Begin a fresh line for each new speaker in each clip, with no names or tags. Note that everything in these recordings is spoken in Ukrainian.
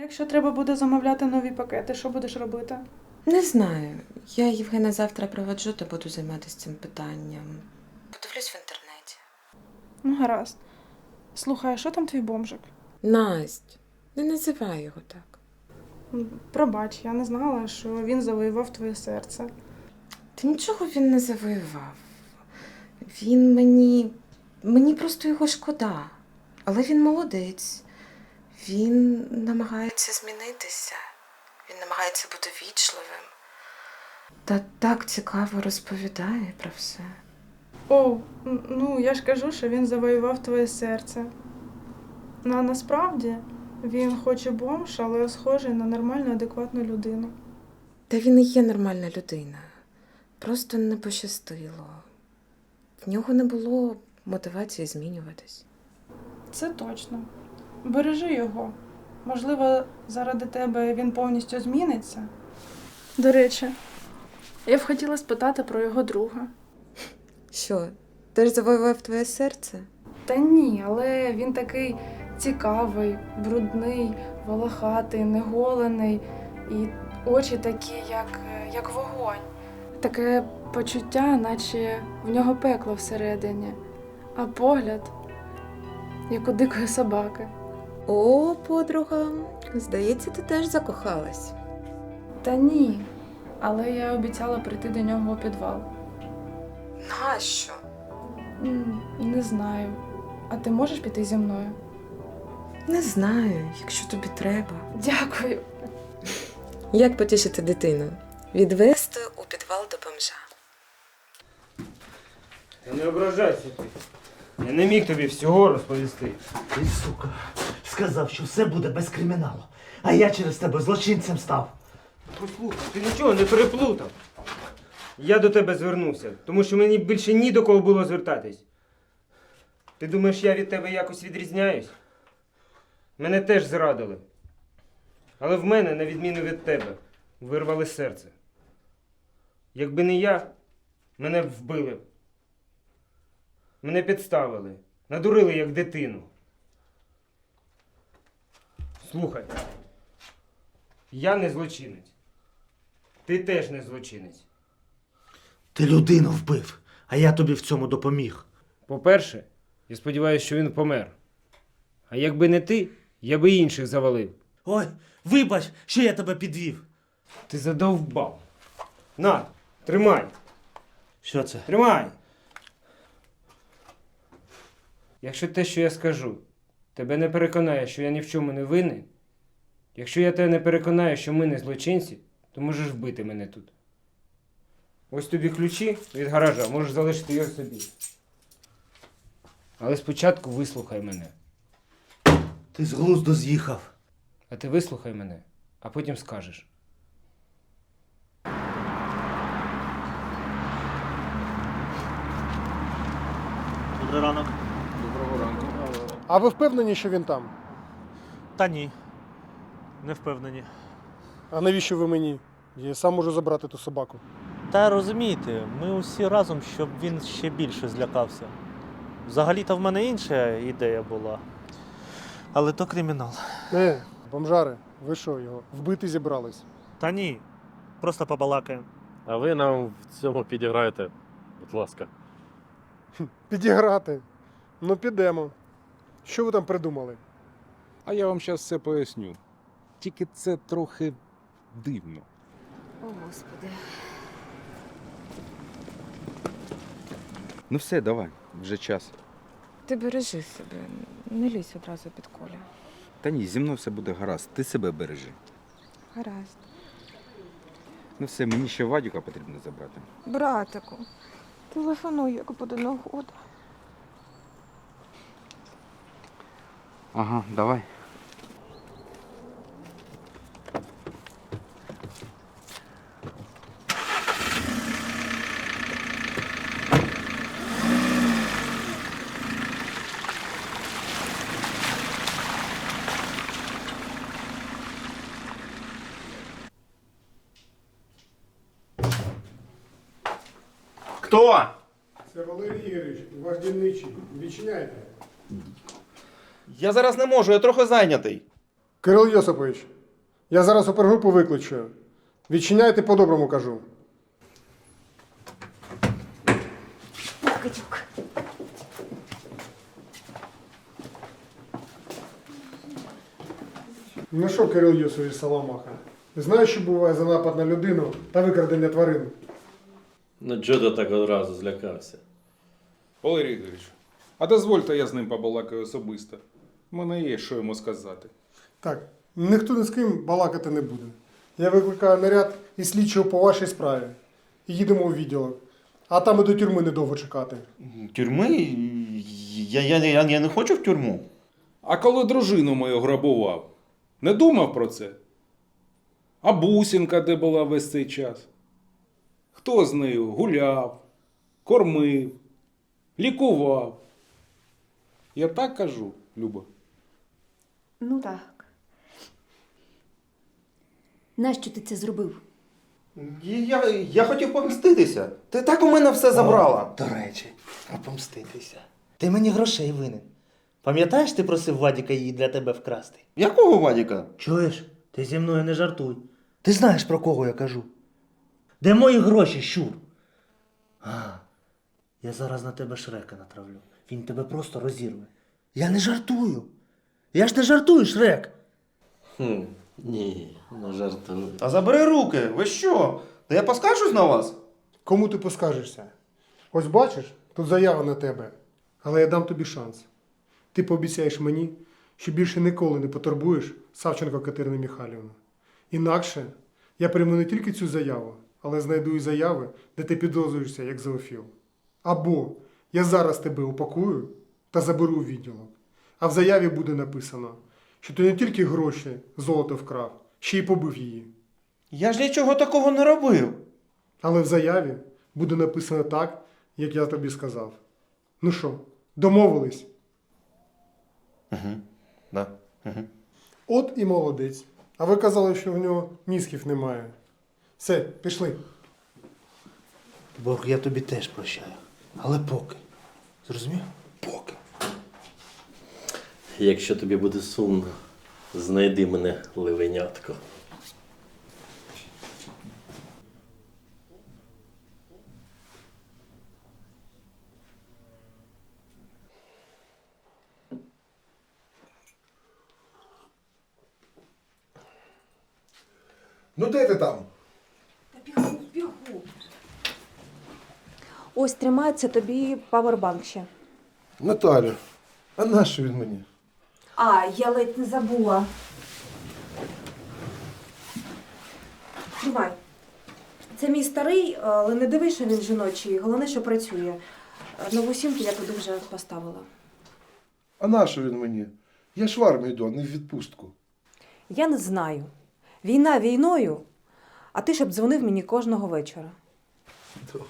якщо треба буде замовляти нові пакети, що будеш робити?
Не знаю. Я Євгена завтра проведжу та буду займатися цим питанням. Подивлюсь в інтернеті.
Ну, гаразд. Слухай, а що там твій бомжик?
Насть, не називай його так.
Пробач, я не знала, що він завоював твоє серце.
Та нічого він не завоював. Він мені. мені просто його шкода. Але він молодець. Він намагається змінитися. Він намагається бути вічливим. Та так цікаво розповідає про все.
О, ну я ж кажу, що він завоював твоє серце. Ну, а насправді він хоч і бомж, але схожий на нормальну, адекватну людину.
Та він і є нормальна людина. Просто не пощастило. В нього не було мотивації змінюватись.
Це точно. Бережи його. Можливо, заради тебе він повністю зміниться. До речі, я б хотіла спитати про його друга.
Що, теж завоював твоє серце?
Та ні, але він такий цікавий, брудний, волохатий, неголений, і очі такі, як, як вогонь. Таке почуття, наче в нього пекло всередині, а погляд, як у дикої собаки.
О, подруга, здається, ти теж закохалась.
Та ні, але я обіцяла прийти до нього у підвал.
Нащо?
М, Не знаю. А ти можеш піти зі мною?
Не знаю, якщо тобі треба.
Дякую.
Як потішити дитину? Відвести у підвал до бомжа.
Та не ображайся ти. Я не міг тобі всього розповісти.
Ти, сука, сказав, що все буде без криміналу. А я через тебе злочинцем став.
Послухай, ти нічого не переплутав. Я до тебе звернувся, тому що мені більше ні до кого було звертатись. Ти думаєш, я від тебе якось відрізняюсь? Мене теж зрадили. Але в мене, на відміну від тебе, вирвали серце. Якби не я, мене б вбили. Мене підставили, надурили як дитину. Слухай, я не злочинець. Ти теж не злочинець.
Ти людину вбив, а я тобі в цьому допоміг.
По-перше, я сподіваюся, що він помер. А якби не ти, я би інших завалив.
Ой, вибач, що я тебе підвів.
Ти задовбав. На, тримай,
Що це?
тримай. Якщо те, що я скажу, тебе не переконає, що я ні в чому не винен, якщо я тебе не переконаю, що ми не злочинці, то можеш вбити мене тут. Ось тобі ключі від гаража, можеш залишити його собі. Але спочатку вислухай мене.
Ти з глузду з'їхав.
А ти вислухай мене, а потім скажеш.
Добрий ранок.
А ви впевнені, що він там?
Та ні. Не впевнені.
А навіщо ви мені? Я сам можу забрати ту собаку.
Та розумієте, ми усі разом, щоб він ще більше злякався. Взагалі-то в мене інша ідея була. Але то кримінал.
Е, бомжари, ви що його? Вбити зібрались?
Та ні, просто побалакаємо.
А ви нам в цьому підіграєте, будь ласка.
Підіграти. Ну підемо. Що ви там придумали?
А я вам зараз все поясню. Тільки це трохи дивно.
О, Господи.
Ну все, давай, вже час.
Ти бережи себе, не лізь одразу під коля.
Та ні, зі мною все буде гаразд, ти себе бережи.
Гаразд.
Ну все, мені ще Вадюка потрібно забрати.
Братику, телефонуй, як буде нагода.
Ага, давай.
Хто?
Це Валерій Ігорович, ваш дільничий. Відчиняйте.
Я зараз не можу, я трохи зайнятий.
Кирил Йосипович, Я зараз опергрупу виключу. Відчиняйте по-доброму кажу.
Покидьок.
Ну що, Кирил Юсович Саламаха? Знаєш, що буває за напад на людину та викрадення тварин?
Ну чого ти так одразу злякався?
Валерій Ігорович, а дозвольте я з ним побалакаю особисто. У мене є що йому сказати.
Так, ніхто ні з ким балакати не буде. Я викликаю наряд і слідчого по вашій справі. І їдемо у відділок. А там і до тюрми недовго чекати.
Тюрми? Я, я, я, я не хочу в тюрму.
А коли дружину мою грабував, не думав про це? А бусінка де була весь цей час? Хто з нею гуляв, кормив, лікував? Я так кажу, Люба.
Ну так. Нащо ти це зробив?
Я, я хотів помститися. Ти так у мене все забрала.
До речі, а помститися. Ти мені грошей винен. Пам'ятаєш, ти просив Вадіка її для тебе вкрасти?
Якого Вадіка?
Чуєш? Ти зі мною не жартуй. Ти знаєш, про кого я кажу. Де мої гроші, щур? А, я зараз на тебе шрека натравлю. Він тебе просто розірве. Я не жартую. Я ж не жартую, шрек.
Хм, ні, не жартую.
А забери руки, ви що? Та я поскаржусь на вас?
Кому ти поскажешся? Ось бачиш, тут заява на тебе. Але я дам тобі шанс. Ти пообіцяєш мені, що більше ніколи не потурбуєш Савченко Катерину Михайлівну. Інакше я прийму не тільки цю заяву, але знайду і заяви, де ти підозрюєшся як зоофіл. Або я зараз тебе упакую та заберу у відділок. А в заяві буде написано, що ти не тільки гроші, золото вкрав, ще й побив її.
Я ж нічого такого не робив.
Але в заяві буде написано так, як я тобі сказав. Ну що, домовились?
Угу. Да. Угу.
От і молодець. А ви казали, що в нього мізків немає. Все, пішли.
Борг я тобі теж прощаю. Але поки. Зрозумів? Поки.
Якщо тобі буде сумно, знайди мене ливенятко.
Ну де ти там?
Та Бігу, бігу. Ось тримається тобі павербанк ще.
Наталя, а нащо він мені?
А, я ледь не забула. Тримай. Це мій старий, але не дивись, що він жіночий. Головне, що працює. Нову сімку я туди вже поставила.
А нащо він мені? Я ж в армію йду, а не в відпустку.
Я не знаю. Війна війною, а ти щоб дзвонив мені кожного вечора.
Добре.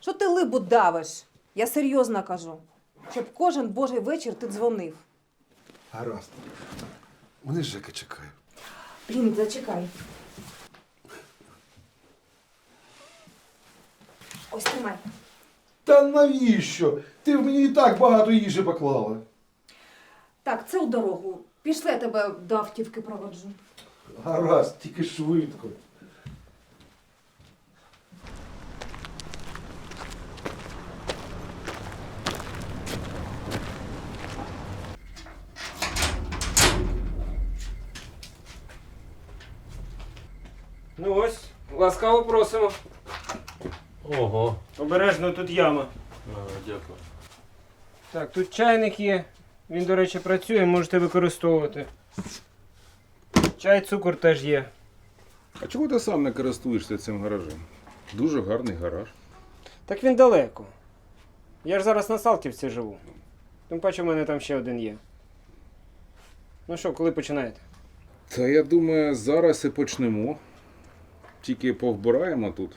Що ти либу давиш? Я серйозно кажу. Щоб кожен божий вечір ти дзвонив.
Гаразд. Мене Жека чекає.
Блін, зачекай. Ось тримай.
Та навіщо? Ти в мені і так багато їжі поклала.
Так, це у дорогу. Пішли, я тебе до автівки проводжу.
Гаразд, тільки швидко.
Ну ось, ласкаво просимо.
Ого.
Обережно тут яма.
А, дякую.
Так, тут чайник є. Він, до речі, працює, можете використовувати. Чай, цукор теж є.
А чого ти сам не користуєшся цим гаражем? Дуже гарний гараж.
Так він далеко. Я ж зараз на Салтівці живу. Тим паче в мене там ще один є. Ну що, коли починаєте?
Та я думаю, зараз і почнемо. Тільки повбираємо тут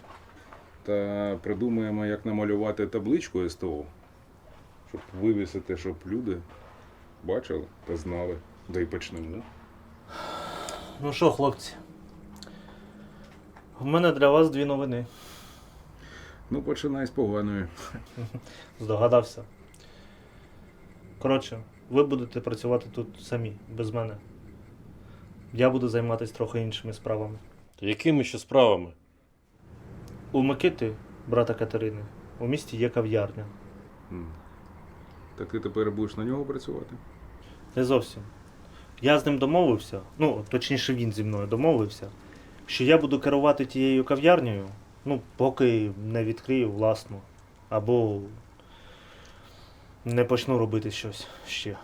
та придумаємо, як намалювати табличку СТО, щоб вивісити, щоб люди бачили та знали, де й почнемо.
Ну що, хлопці? У мене для вас дві новини.
Ну, починай з поганої.
Здогадався. Коротше, ви будете працювати тут самі, без мене. Я буду займатися трохи іншими справами.
Якими ще справами?
У Микити, брата Катерини, у місті є кав'ярня.
Так ти тепер будеш на нього працювати?
Не зовсім. Я з ним домовився, ну, точніше, він зі мною домовився, що я буду керувати тією кав'ярнею, ну, поки не відкрию власну. Або не почну робити щось ще.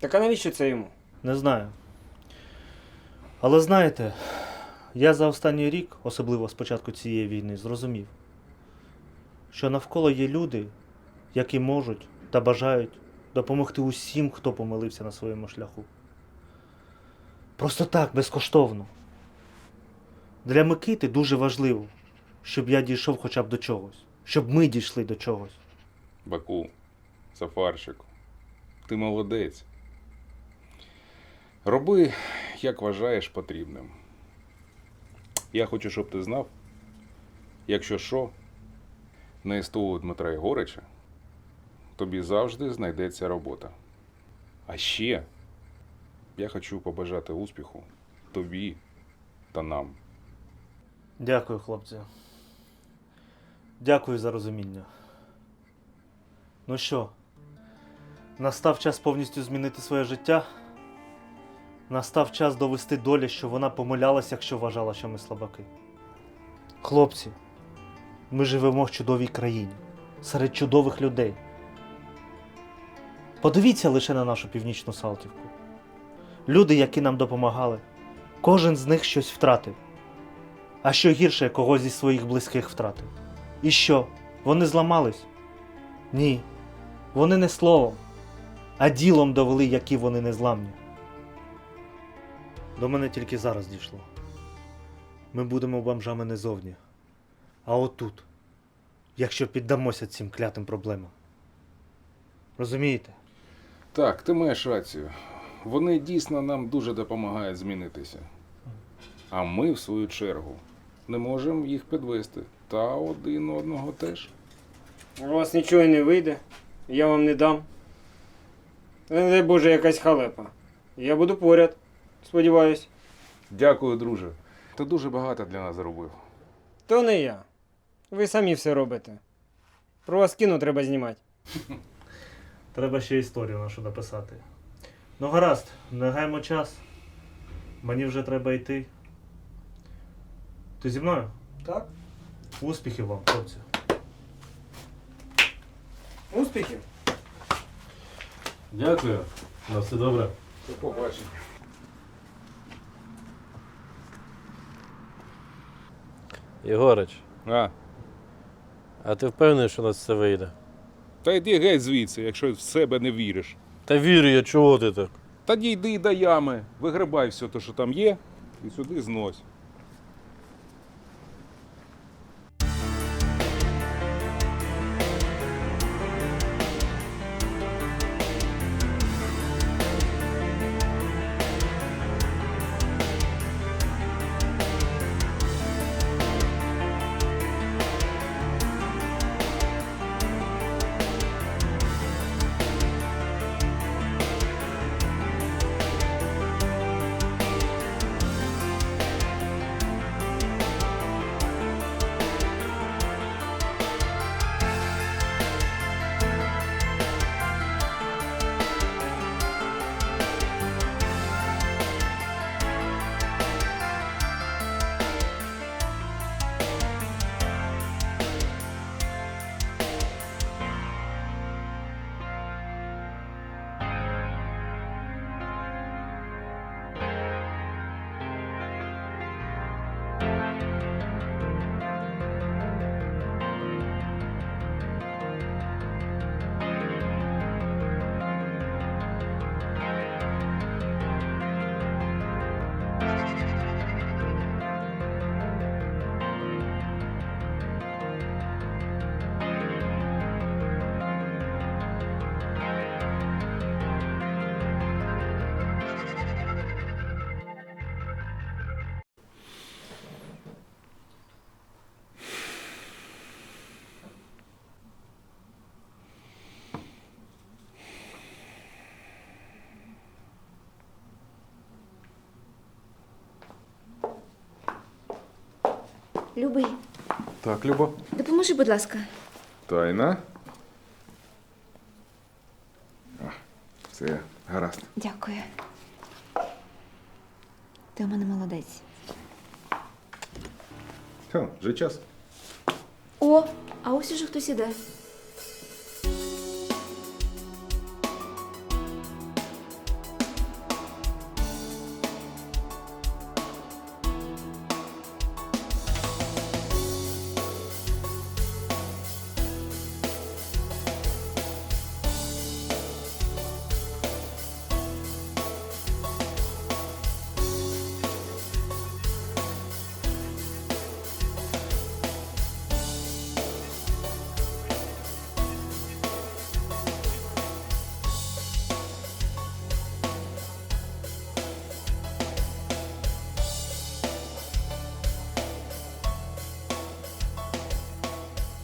Так а навіщо це йому?
Не знаю. Але знаєте, я за останній рік, особливо з початку цієї війни, зрозумів, що навколо є люди, які можуть та бажають допомогти усім, хто помилився на своєму шляху. Просто так, безкоштовно. Для Микити дуже важливо, щоб я дійшов хоча б до чогось, щоб ми дійшли до чогось.
Баку, Сафарчику, ти молодець. Роби, як вважаєш потрібним. Я хочу, щоб ти знав, якщо що, на СТО Дмитра Єгорича тобі завжди знайдеться робота. А ще я хочу побажати успіху тобі та нам.
Дякую, хлопці. Дякую за розуміння. Ну що, настав час повністю змінити своє життя? Настав час довести долі, що вона помилялась, якщо вважала, що ми слабаки. Хлопці, ми живемо в чудовій країні, серед чудових людей. Подивіться лише на нашу північну Салтівку. Люди, які нам допомагали, кожен з них щось втратив. А що гірше, когось зі своїх близьких втратив. І що? Вони зламались? Ні. Вони не словом, а ділом довели, які вони незламні. До мене тільки зараз дійшло. Ми будемо бомжами не зовні, а отут, якщо піддамося цим клятим проблемам. Розумієте?
Так, ти маєш рацію. Вони дійсно нам дуже допомагають змінитися. А ми, в свою чергу, не можемо їх підвести. Та один одного теж.
У вас нічого не вийде, я вам не дам. Не дай Боже, якась халепа. Я буду поряд, сподіваюсь.
Дякую, друже. Ти дуже багато для нас зробив.
То не я. Ви самі все робите. Про вас кіно треба знімати.
Треба ще історію нашу написати. Ну гаразд, не гаймо час. Мені вже треба йти. Ти зі мною?
Так.
Успіхів вам, хлопці.
Успіхів!
Дякую. На все добре.
До побачення.
Єгорич,
А,
а ти впевнений, що у нас це вийде?
та йди геть звідси, якщо в себе не віриш.
Та вірю я, чого ти так?
Та дійди до ями, вигрибай все те, що там є, і сюди знось.
Любий,
Так, Любо.
допоможи, будь ласка.
Тайна. Все, гаразд.
Дякую. Ти у мене молодець.
Все, вже час.
О, а ось уже хтось іде.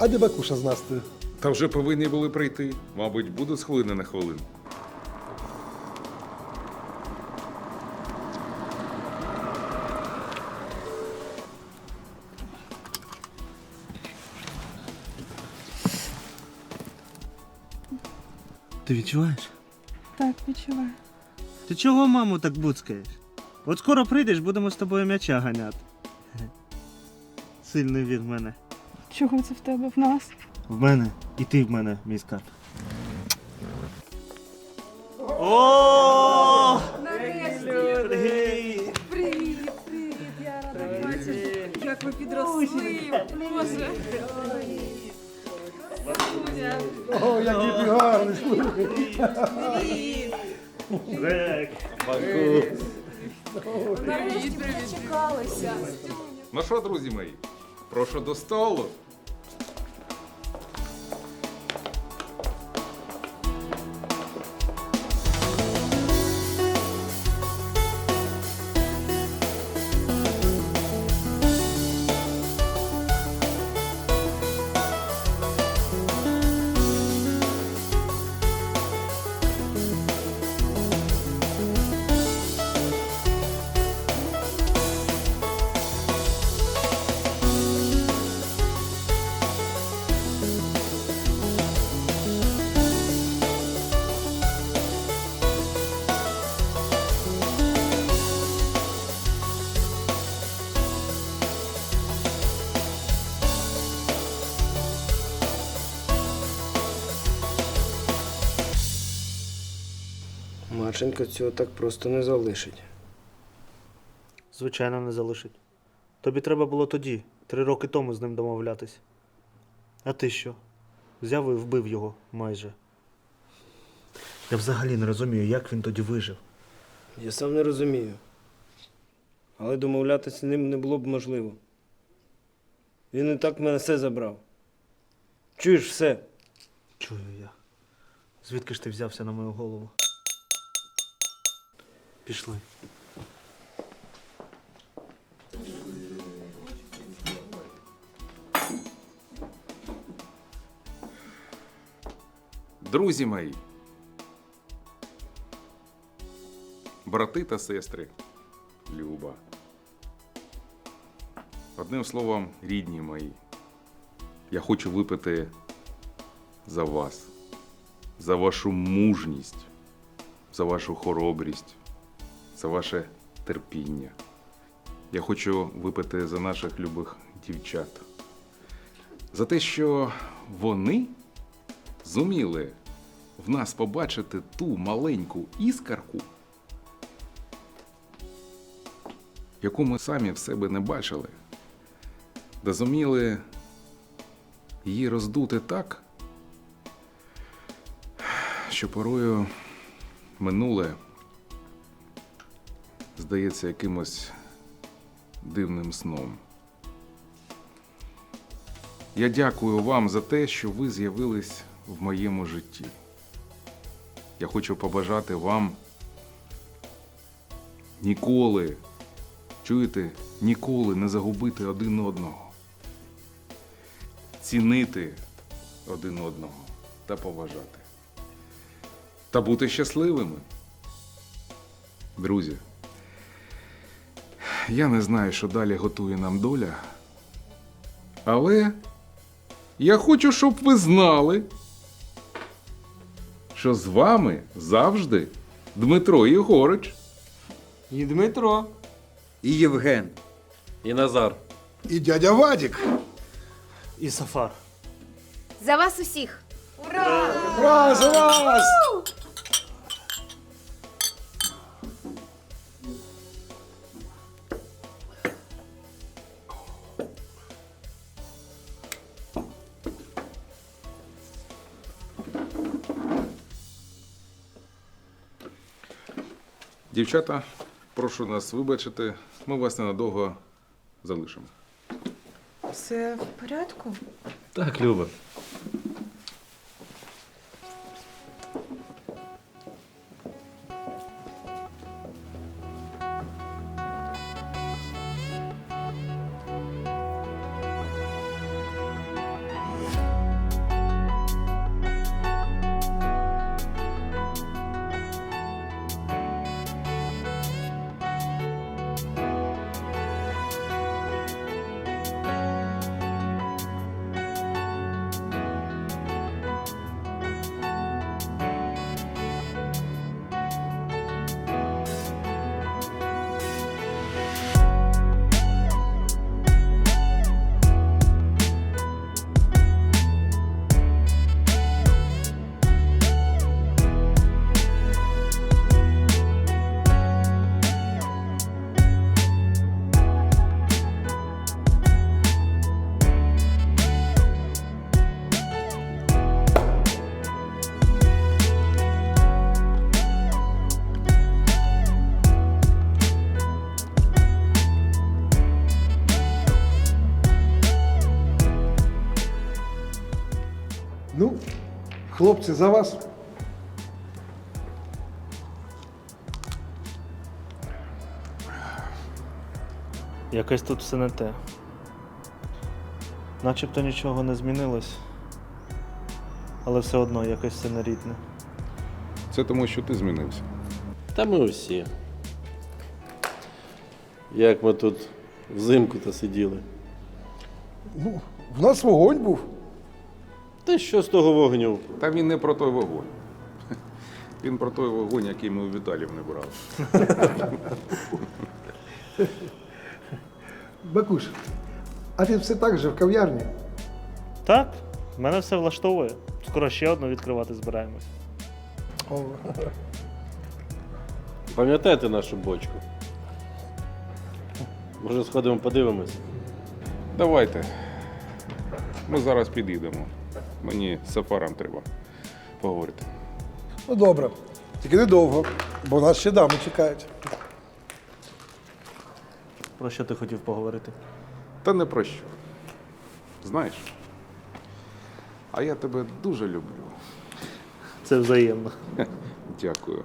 А де Бакуша з Настею?
Та вже повинні були прийти. Мабуть, буду з хвилини на хвилину.
Ти відчуваєш?
Так, відчуваю.
Ти чого маму так буцкаєш? От скоро прийдеш, будемо з тобою м'яча ганяти. Сильний від мене.
Чого це в тебе в нас?
В мене і ти в мене, мій скарб. О! Привіт!
Привіт, привіт, я рада бачити. Як ви підросли, Боже.
О, який ти гарний, слухай.
Жек!
Нарешті дочекалися.
Ну що, друзі мої, прошу до столу.
Марченко цього так просто не залишить.
Звичайно, не залишить. Тобі треба було тоді, три роки тому з ним домовлятись. А ти що? Взяв і вбив його майже. Я взагалі не розумію, як він тоді вижив.
Я сам не розумію. Але домовлятися з ним не було б можливо. Він і так мене все забрав. Чуєш все?
Чую я. Звідки ж ти взявся на мою голову? Пішли.
Друзі мої, брати та сестри, Люба. Одним словом, рідні мої, я хочу випити за вас, за вашу мужність, за вашу хоробрість, за ваше терпіння. Я хочу випити за наших любих дівчат, за те, що вони зуміли в нас побачити ту маленьку іскарку, яку ми самі в себе не бачили, де зуміли її роздути так, що порою минуле здається якимось дивним сном. Я дякую вам за те, що ви з'явились в моєму житті. Я хочу побажати вам ніколи, чуєте, ніколи не загубити один одного, цінити один одного та поважати. Та бути щасливими. Друзі, я не знаю, що далі готує нам доля, Але я хочу, щоб ви знали, що з вами завжди Дмитро Єгорич.
І Дмитро.
І Євген.
І Назар.
І дядя Вадік.
І Сафар.
За вас усіх!
Ура, за вас!
Дівчата, прошу нас вибачити, ми вас ненадовго залишимо.
Все в порядку?
Так, Люба.
Хлопці, за вас.
Якось тут все не те. Начебто нічого не змінилось, але все одно якось все нерідне.
Це тому, що ти змінився.
Та ми усі. Як ми тут взимку-то сиділи.
Ну, в нас вогонь був.
Та що з того вогню?
Та він не про той вогонь. Він про той вогонь, який ми у Віталів не брали.
Бакуш, а ти все так же в кав'ярні?
Так, мене все влаштовує. Скоро ще одну відкривати збираємось.
О,
Пам'ятаєте нашу бочку? Може, сходимо подивимось?
Давайте. Ми зараз підійдемо. Мені з сафаром треба поговорити.
ну добре. Тільки недовго, бо нас ще дами чекають.
Про що ти хотів поговорити?
Та не про що. Знаєш, а я тебе дуже люблю.
Це взаємно.
Дякую.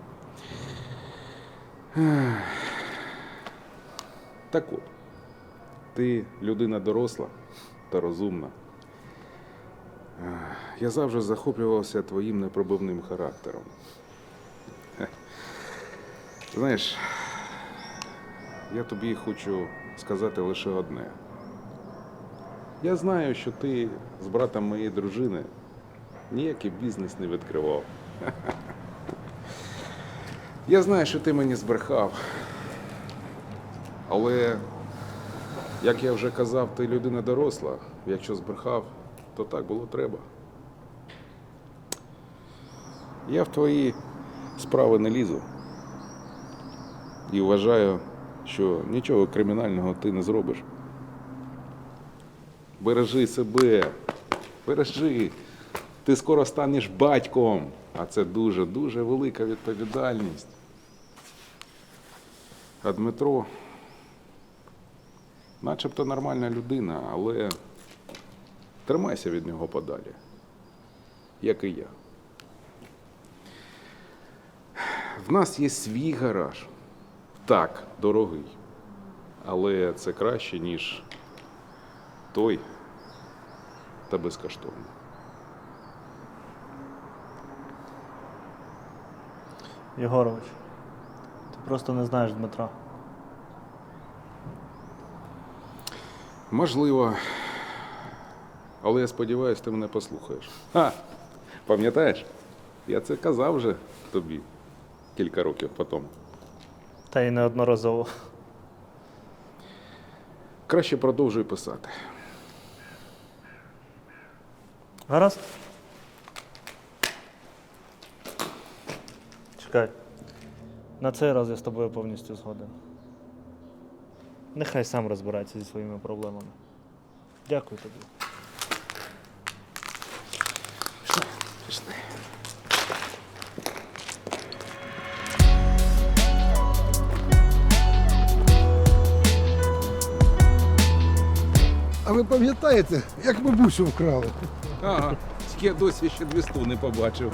Так от, ти людина доросла та розумна. Я завжди захоплювався твоїм непробивним характером. Знаєш, я тобі хочу сказати лише одне. Я знаю, що ти з братом моєї дружини ніякий бізнес не відкривав. Я знаю, що ти мені збрехав. Але, як я вже казав, ти людина доросла. Якщо збрехав, то так було треба. Я в твої справи не лізу. І вважаю, що нічого кримінального ти не зробиш. Бережи себе, бережи. Ти скоро станеш батьком, а це дуже-дуже велика відповідальність. А Дмитро, начебто нормальна людина, але тримайся від нього подалі, як і я. В нас є свій гараж. Так, дорогий. Але це краще, ніж той та безкоштовно.
Єгорович, ти просто не знаєш Дмитра.
Можливо, Але я сподіваюся, ти мене послухаєш. А, пам'ятаєш? Я це казав вже тобі кілька років потім.
Та й неодноразово.
Краще продовжуй писати.
Гаразд? Чекай. На цей раз я з тобою повністю згоден. Нехай сам розбирається зі своїми проблемами. Дякую тобі.
Пішли.
А ви пам'ятаєте, як бабусю вкрали?
Ага, тільки я досі ще двісту не побачив.